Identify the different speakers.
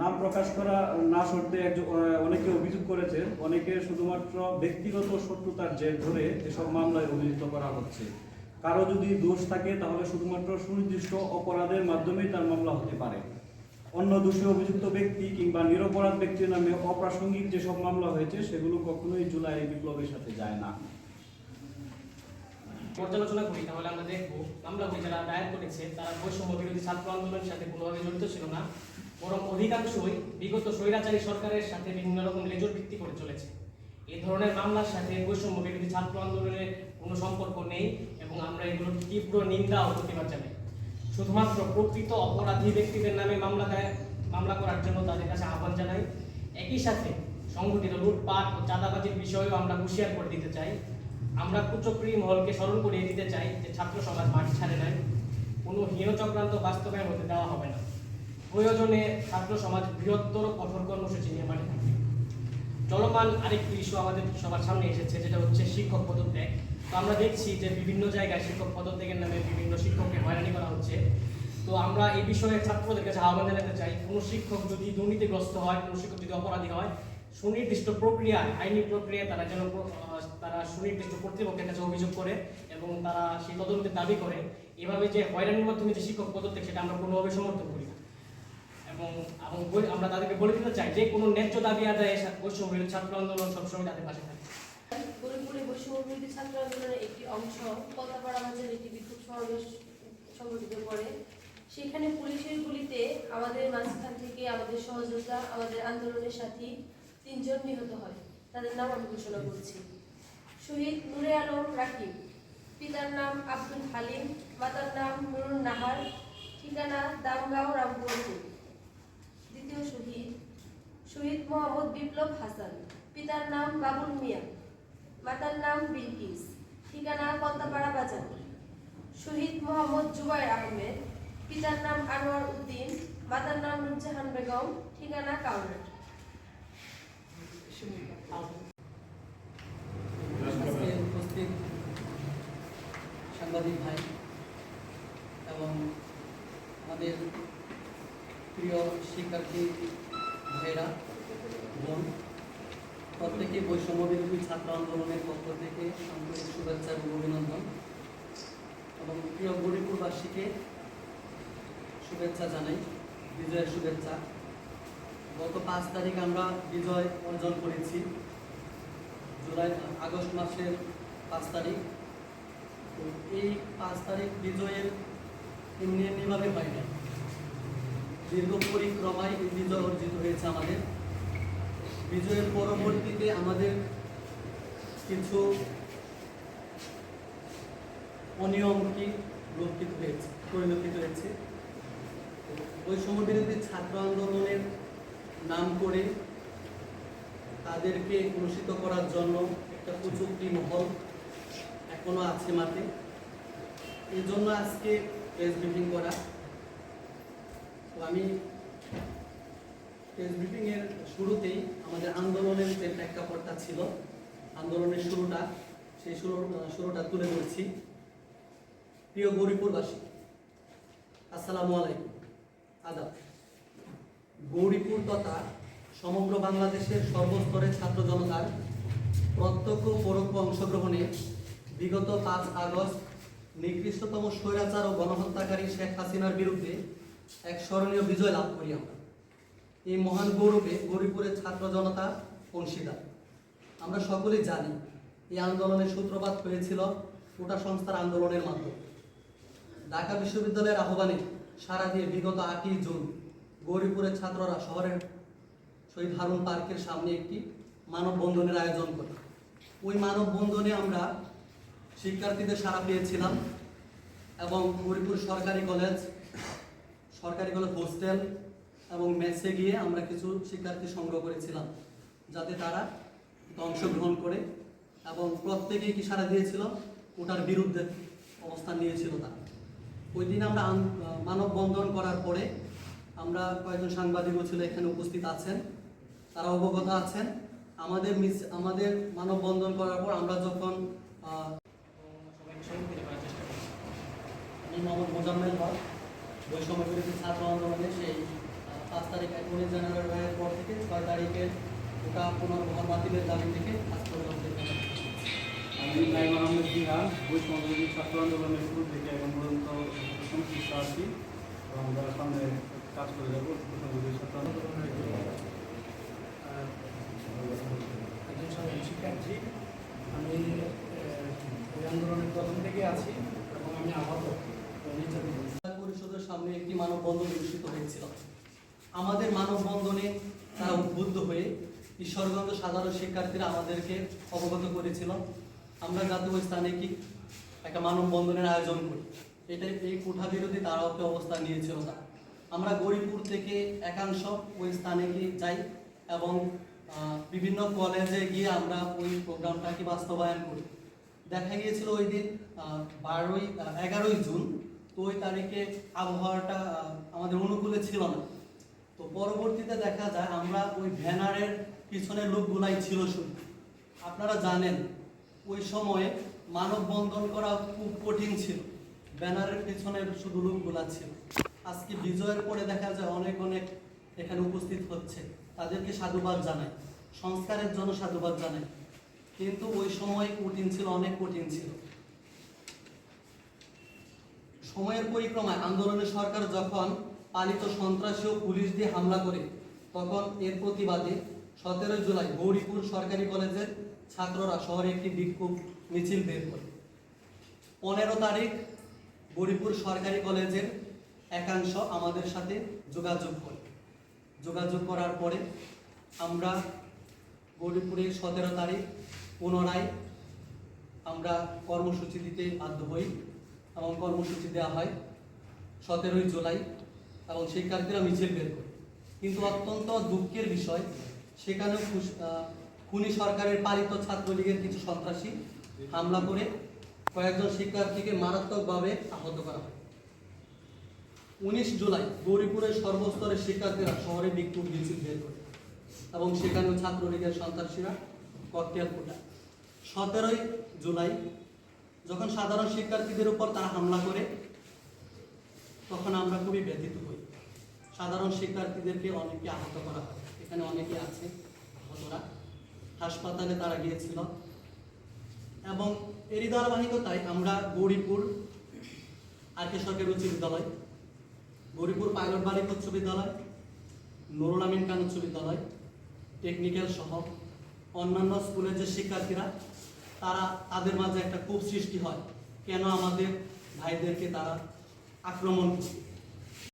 Speaker 1: নাম প্রকাশ করা না সত্ত্বে অনেকে অভিযোগ করেছে, অনেকে শুধুমাত্র ব্যক্তিগত শত্রুতার জের ধরে এসব মামলায় অভিযুক্ত করা হচ্ছে। কারও যদি দোষ থাকে, তাহলে শুধুমাত্র সুনির্দিষ্ট অপরাধের মাধ্যমেই তার মামলা হতে পারে। অন্য দোষী অভিযুক্ত ব্যক্তি কিংবা নিরপরাধ ব্যক্তির নামে অপ্রাসঙ্গিক যেসব মামলা হয়েছে, সেগুলো কখনোই জুলাই বিপ্লবের সাথে যায় না।
Speaker 2: পর্যালোচনা করি, তাহলে আমরা দেখব। মামলাগুলি যারা দায়ের করেছে, তারা বৈষম্য বিরোধী ছাত্র আন্দোলনের সাথে কোনোভাবে জড়িত ছিল না, বরং অধিকাংশই বিগত স্বৈরাচারী সরকারের সাথে বিভিন্ন রকম লেজর ভিত্তি করে চলেছে। এই ধরনের মামলার সাথে বৈষম্য বিরোধী ছাত্র আন্দোলনের কোনো সম্পর্ক নেই এবং আমরা এগুলোর তীব্র নিন্দা ও প্রতিবাদ জানাই। শুধুমাত্র প্রকৃত অপরাধী ব্যক্তিদের নামে মামলা দায়ের মামলা করার জন্য তাদের কাছে আহ্বান জানাই। একই সাথে সংগঠিত লুটপাট ও চাঁদাবাজির বিষয়েও আমরা হুঁশিয়ার করে দিতে চাই। আমরা কুচক্রী মহলকে স্মরণ করিয়ে দিতে চাই যে ছাত্র সমাজ মাঠ ছাড়ে নাই। কোনো হীন চক্রান্ত বাস্তবায়ন হতে দেওয়া হবে না। প্রয়োজনে ছাত্র সমাজ বৃহত্তর কঠোর কর্মসূচি নিয়ে মাঠে থাকবে। চলমান আরেকটি ইস্যু আমাদের সবার সামনে এসেছে, যেটা হচ্ছে শিক্ষক পদত্যাগ। তো আমরা দেখছি যে বিভিন্ন জায়গায় শিক্ষক পদত্যাগের নামে বিভিন্ন শিক্ষককে হয়রানি করা হচ্ছে। তো আমরা এই বিষয়ে ছাত্রদের কাছে আহ্বান জানাতে চাই, কোনো শিক্ষক যদি দুর্নীতিগ্রস্ত হয়, কোনো শিক্ষক যদি অপরাধী হয় সুনির্দিষ্ট প্রক্রিয়া, আইনি প্রক্রিয়ায় তারা যেন তারা সুনির্দিষ্ট কর্তৃপক্ষের কাছে অভিযোগ করে এবং তারা সেই তদন্তের দাবি করে। এভাবে যে হয়রানির মাধ্যমে যে শিক্ষক পদত্যাগ, সেটা আমরা কোনোভাবে সমর্থন করি না। এবং এবং আমরা তাদেরকে বলে দিতে চাই যে, কোনো ন্যায্য দাবি আদায়ে সা- বৈষম্য বিরোধী ছাত্র আন্দোলন সবসময় তাদের পাশে থাকে।
Speaker 3: ছাত্র আন্দোলনের একটি অংশ একটি সমাবেশ করে। সেখানে পুলিশের গুলিতে আমাদের মাঝখান থেকে আমাদের সহযোদ্ধা, আমাদের আন্দোলনের সাথী তিনজন নিহত হয়। তাদের নাম আমি ঘোষণা করছি। শহীদ নুরে আলম রাকিব, পিতার নাম আব্দুল হালিম, মাতার নাম নুরুন নাহার, ঠিকানা দামগাঁও রামপুরপুর দ্বিতীয় শহীদ শহীদ মোহাম্মদ বিপ্লব হাসান, পিতার নাম বাবুল মিয়া, মাতার নাম বিলকিস, ঠিকানা কন্দাপাড়া বাজার। শহীদ মোহাম্মদ জুবাইর আহমেদ, পিতার নাম আনোয়ার উদ্দিন, মাতার নাম নুরজাহান বেগম, ঠিকানা কাউনাট
Speaker 4: উপস্থিত সাংবাদিক ভাই এবং আমাদের প্রিয় শিক্ষার্থী ভাইরা, বোন প্রত্যেকে বৈষম্য বিরোধী ছাত্র আন্দোলনের পক্ষ থেকে আন্তরিক শুভেচ্ছা এবং অভিনন্দন। এবং প্রিয় গরিবপুরবাসীকে শুভেচ্ছা জানাই, বিজয়ের শুভেচ্ছা। গত পাঁচ তারিখ আমরা বিজয় অর্জন করেছি। জুলাই, আগস্ট মাসের পাঁচ তারিখ। তো এই পাঁচ তারিখ বিজয়ের এমনি এমনিভাবে হয় না দীর্ঘ পরিক্রমায় এই বিজয় অর্জিত হয়েছে আমাদের। বিজয়ের পরবর্তীতে আমাদের কিছু অনিয়ম কি লক্ষিত হয়েছে, পরিলক্ষিত হয়েছে। বৈষম্য বিরোধী ছাত্র আন্দোলনের নাম করে তাদেরকে কলুষিত করার জন্য একটা কুচুক্তি মহল এখনও আছে মাঠে। এই জন্য আজকে প্রেস ব্রিফিং করা। তো আমি প্রেস ব্রিফিং এর শুরুতেই আমাদের আন্দোলনের যে প্রেক্ষাপটটা ছিল, আন্দোলনের শুরুটা, সেই শুরু শুরুটা তুলে ধরছি। প্রিয় গরিপুরবাসী আসসালামু আলাইকুম। আদাব। গৌরীপুর তথা সমগ্র বাংলাদেশের সর্বস্তরের ছাত্র জনতার প্রত্যক্ষ পরোক্ষ অংশগ্রহণে বিগত পাঁচ আগস্ট নিকৃষ্টতম স্বৈরাচার ও গণহত্যাকারী শেখ হাসিনার বিরুদ্ধে এক স্মরণীয় বিজয় লাভ করি আমরা। এই মহান গৌরবে গৌরীপুরের ছাত্র জনতা অংশীদার। আমরা সকলেই জানি এই আন্দোলনের সূত্রপাত হয়েছিল কোটা সংস্থার আন্দোলনের মাধ্যমে। ঢাকা বিশ্ববিদ্যালয়ের আহ্বানে সারা দিয়ে বিগত আটই জুন গৌরীপুরের ছাত্ররা শহরের শহীদ হারুন পার্কের সামনে একটি মানববন্ধনের আয়োজন করে। ওই মানববন্ধনে আমরা শিক্ষার্থীদের সাড়া পেয়েছিলাম এবং গৌরীপুর সরকারি কলেজ সরকারি কলেজ হোস্টেল এবং মেসে গিয়ে আমরা কিছু শিক্ষার্থী সংগ্রহ করেছিলাম যাতে তারা অংশগ্রহণ করে এবং প্রত্যেকেই কি সাড়া দিয়েছিল? ওটার বিরুদ্ধে অবস্থান নিয়েছিল তারা। ওই দিন আমরা মানববন্ধন করার পরে আমরা কয়েকজন সাংবাদিকও ছিল, এখানে উপস্থিত আছেন। তারা অবগত আছেন। আমাদের মিস, আমাদের মানববন্ধন করার পর আমরা যখন আমি মোহাম্মদ মোজাম্মেল হক, বৈষম্য বিরোধী ছাত্র আন্দোলনে সেই পাঁচ তারিখ অ্যাটর্নি জেনারেল রায়ের পর থেকে ছয় তারিখে ওটা পুনর্বহাল বাতিলের দাবি থেকে আজ পর্যন্ত
Speaker 1: আমি নাইম আহমেদ বিহান বৈষ্ণবী ছাত্র আন্দোলনের শুরু থেকে এখন পর্যন্ত সংশ্লিষ্ট আছি। আমরা সামনে
Speaker 4: আমাদের মানববন্ধনে তারা উদ্বুদ্ধ হয়ে ঈশ্বরগঞ্জ সাধারণ শিক্ষার্থীরা আমাদেরকে অবগত করেছিল। আমরা ওই স্থানে কি একটা মানববন্ধনের আয়োজন করি। এটা এই কোঠা বিরোধী তারা একটি অবস্থান নিয়েছিল না। আমরা গরিপুর থেকে একাংশ ওই স্থানে গিয়ে যাই এবং বিভিন্ন কলেজে গিয়ে আমরা ওই প্রোগ্রামটাকে বাস্তবায়ন করি। দেখা গিয়েছিল ওই দিন বারোই এগারোই জুন। তো ওই তারিখে আবহাওয়াটা আমাদের অনুকূলে ছিল না। তো পরবর্তীতে দেখা যায় আমরা ওই ব্যানারের পিছনের লোকগুলাই ছিল শুধু। আপনারা জানেন, ওই সময়ে মানববন্ধন করা খুব কঠিন ছিল। ব্যানারের পিছনের শুধু লোকগুলা ছিল। আজকে বিজয়ের পরে দেখা যায় অনেক অনেক এখানে উপস্থিত হচ্ছে। তাদেরকে সাধুবাদ জানাই। সংস্কারের জন্য সাধুবাদ জানাই। কিন্তু ওই সময় কঠিন ছিল, অনেক কঠিন ছিল। সময়ের পরিক্রমায় আন্দোলনের সরকার যখন পালিত সন্ত্রাসী ও পুলিশ দিয়ে হামলা করে, তখন এর প্রতিবাদে সতেরোই জুলাই গৌরীপুর সরকারি কলেজের ছাত্ররা শহরে একটি বিক্ষোভ মিছিল বের করে। পনেরো তারিখ গৌরীপুর সরকারি কলেজের একাংশ আমাদের সাথে যোগাযোগ করে। যোগাযোগ করার পরে আমরা গৌরীপুরের সতেরো তারিখ পুনরায় আমরা কর্মসূচি দিতে বাধ্য হই এবং কর্মসূচি দেওয়া হয় সতেরোই জুলাই এবং শিক্ষার্থীরা মিছিল বের করে। কিন্তু অত্যন্ত দুঃখের বিষয় সেখানে খুনি সরকারের পালিত ছাত্রলীগের কিছু সন্ত্রাসী হামলা করে কয়েকজন শিক্ষার্থীকে মারাত্মকভাবে আহত করা হয়। উনিশ জুলাই গৌরীপুরের সর্বস্তরের শিক্ষার্থীরা শহরে বিক্ষোভ মিছিল বের করে এবং সেখানেও ছাত্রলীগের সন্ত্রাসীরা ককটেল ফোটায়। সতেরোই জুলাই যখন সাধারণ শিক্ষার্থীদের উপর তারা হামলা করে, তখন আমরা খুবই ব্যথিত হই। সাধারণ শিক্ষার্থীদেরকে অনেকে আহত করা হয়। এখানে অনেকে আছে, আহতরা। হাসপাতালে তারা গিয়েছিল। এবং এরই ধারাবাহিকতায় আমরা গৌরীপুর সরকারি উচ্চ বিদ্যালয় গৌরীপুর পাইলট বালিক উচ্চ বিদ্যালয়, নুরুল আমিন খান উচ্চ বিদ্যালয় টেকনিক্যাল সহ অন্যান্য স্কুলের যে শিক্ষার্থীরা, তারা তাদের মাঝে একটা খুব সৃষ্টি হয়। কেন আমাদের ভাইদেরকে তারা আক্রমণ করে